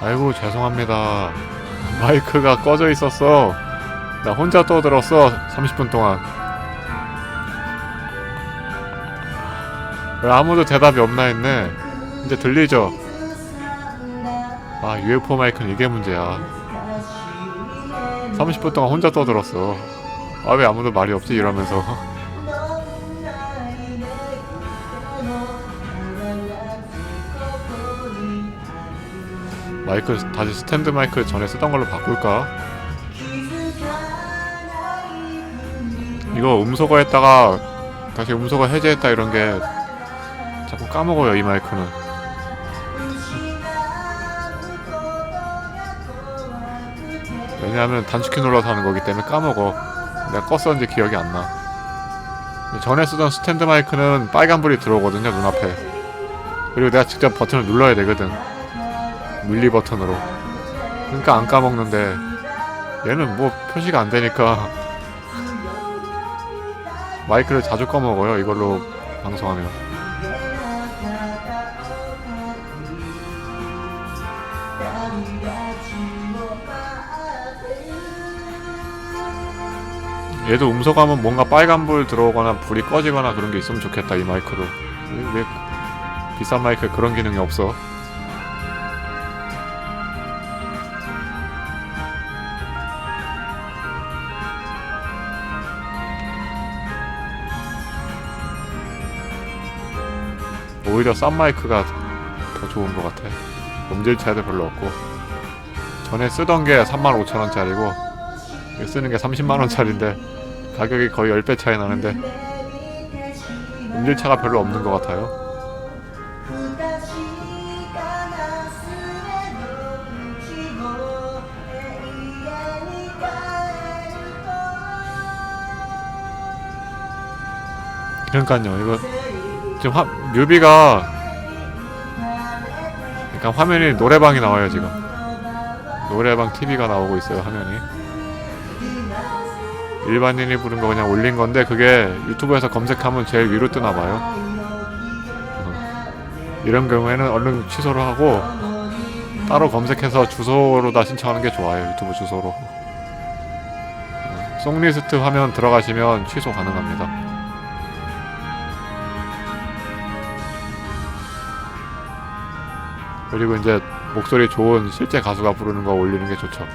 아이고 죄송합니다. 마이크가 꺼져 있었어. 나 혼자 떠들었어 30분 동안. 왜 아무도 대답이 없나 했네. 이제 들리죠? 아 UFO 마이크는 이게 문제야. 30분 동안 혼자 떠들었어. 아 왜 아무도 말이 없지 이러면서. 마이크 다시 스탠드 마이크 전에 쓰던 걸로 바꿀까? 이거 음소거 했다가 다시 음소거 해제했다 이런 게 자꾸 까먹어요 이 마이크는. 왜냐하면 단축키 눌러서 하는 거기 때문에 까먹어. 내가 껐었는지 기억이 안나. 전에 쓰던 스탠드 마이크는 빨간불이 들어오거든요 눈앞에. 그리고 내가 직접 버튼을 눌러야 되거든. 물리 버튼으로. 그러니까 안 까먹는데 얘는 뭐 표시가 안 되니까 마이크를 자주 꺼먹어요 이걸로 방송하면. 얘도 음소거하면 뭔가 빨간불 들어오거나 불이 꺼지거나 그런 게 있으면 좋겠다 이 마이크도 왜, 왜 비싼 마이크에 그런 기능이 없어 오히려 싼 마이크가 더 좋은 것 같아. 음질 차이도 별로 없고. 전에 쓰던 게 35,000원짜리고 쓰는 게 30만원짜리인데 가격이 거의 10배 차이 나는데 음질 차가 별로 없는 것 같아요. 그러니까요. 이거 지금 화, 뮤비가 그러니까 화면이 노래방이 나와요 지금 노래방 TV가 나오고 있어요 화면이 일반인이 부른 거 그냥 올린 건데 그게 유튜브에서 검색하면 제일 위로 뜨나 봐요 어. 이런 경우에는 얼른 취소를 하고 따로 검색해서 주소로다 신청하는 게 좋아요 유튜브 주소로 어. 송리스트 화면 들어가시면 취소 가능합니다 그리고 이제 목소리 좋은 실제 가수가 부르는 거 올리는 게 좋죠.